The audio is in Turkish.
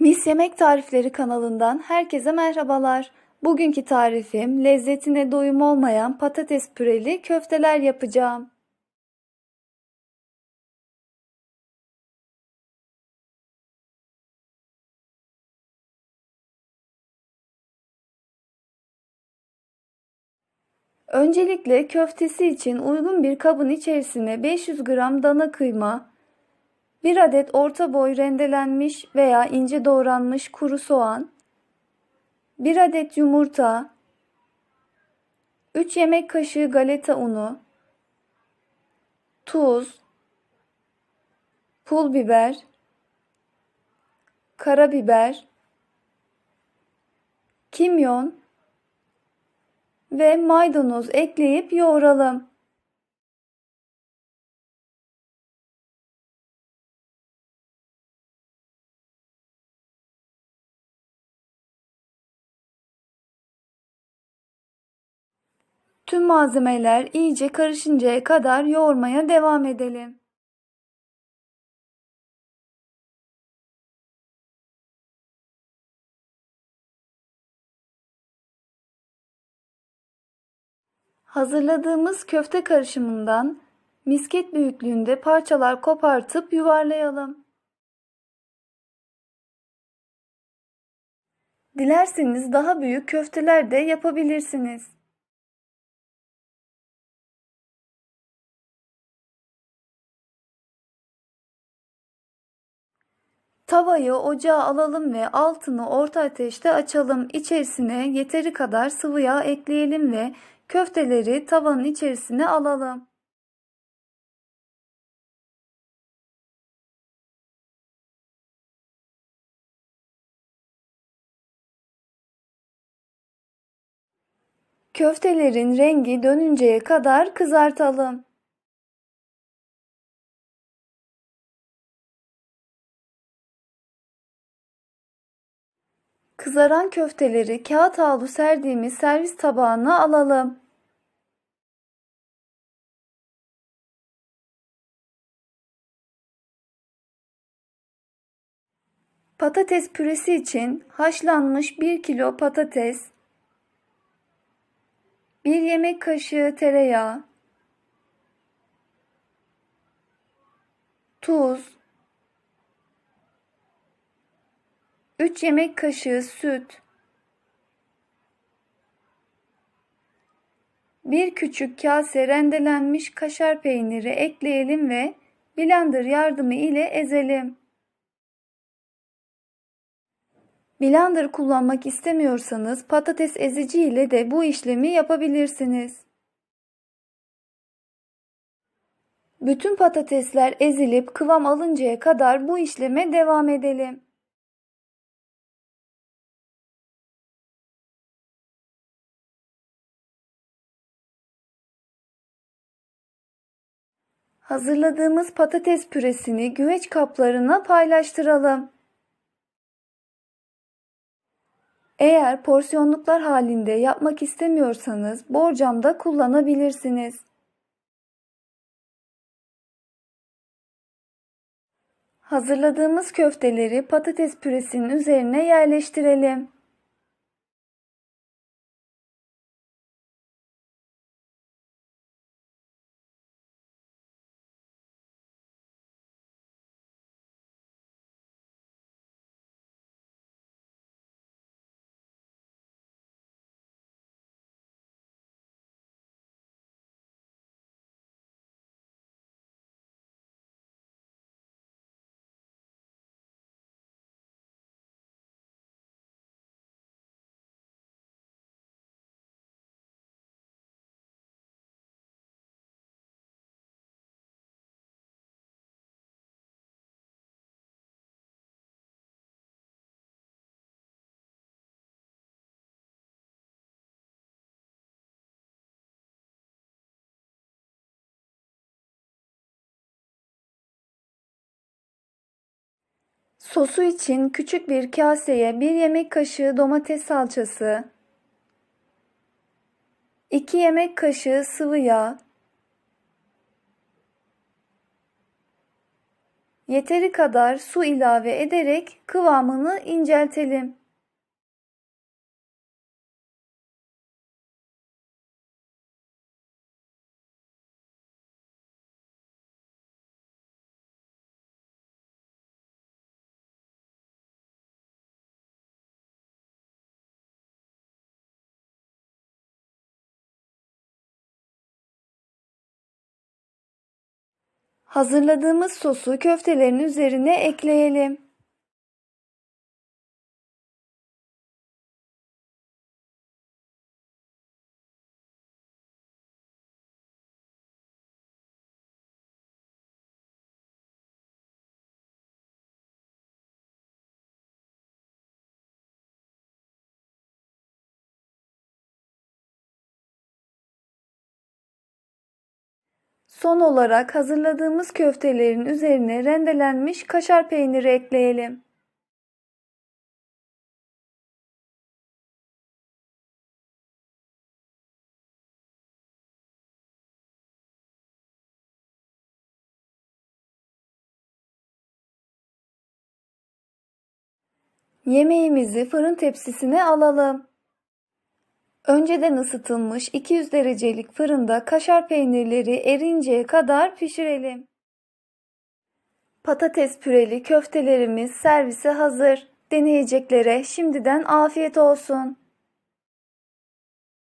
Mis Yemek Tarifleri kanalından herkese merhabalar. Bugünkü tarifim lezzetine doyum olmayan patates püreli köfteler yapacağım. Öncelikle köftesi için uygun bir kabın içerisine 500 gram dana kıyma, 1 adet orta boy rendelenmiş veya ince doğranmış kuru soğan, 1 adet yumurta, 3 yemek kaşığı galeta unu, tuz, pul biber, karabiber, kimyon ve maydanoz ekleyip yoğuralım. Tüm malzemeler iyice karışıncaya kadar yoğurmaya devam edelim. Hazırladığımız köfte karışımından misket büyüklüğünde parçalar kopartıp yuvarlayalım. Dilerseniz daha büyük köfteler de yapabilirsiniz. Tavayı ocağa alalım ve altını orta ateşte açalım. İçerisine yeteri kadar sıvı yağ ekleyelim ve köfteleri tavanın içerisine alalım. Köftelerin rengi dönünceye kadar kızartalım. Kızaran köfteleri kağıt havlu serdiğimiz servis tabağına alalım. Patates püresi için haşlanmış 1 kilo patates, 1 yemek kaşığı tereyağı, tuz, 3 yemek kaşığı süt, 1 küçük kase rendelenmiş kaşar peyniri ekleyelim ve blender yardımı ile ezelim. Blender kullanmak istemiyorsanız patates ezici ile de bu işlemi yapabilirsiniz. Bütün patatesler ezilip kıvam alıncaya kadar bu işleme devam edelim. Hazırladığımız patates püresini güveç kaplarına paylaştıralım. Eğer porsiyonluklar halinde yapmak istemiyorsanız borcamda kullanabilirsiniz. Hazırladığımız köfteleri patates püresinin üzerine yerleştirelim. Sosu için küçük bir kaseye 1 yemek kaşığı domates salçası, 2 yemek kaşığı sıvı yağ, Yeteri kadar su ilave ederek kıvamını inceltelim. Hazırladığımız sosu köftelerin üzerine ekleyelim. Son olarak hazırladığımız köftelerin üzerine rendelenmiş kaşar peyniri ekleyelim. Yemeğimizi fırın tepsisine alalım. Önceden ısıtılmış 200 derecelik fırında kaşar peynirleri erinceye kadar pişirelim. Patates püreli köftelerimiz servise hazır. Deneyeceklere şimdiden afiyet olsun.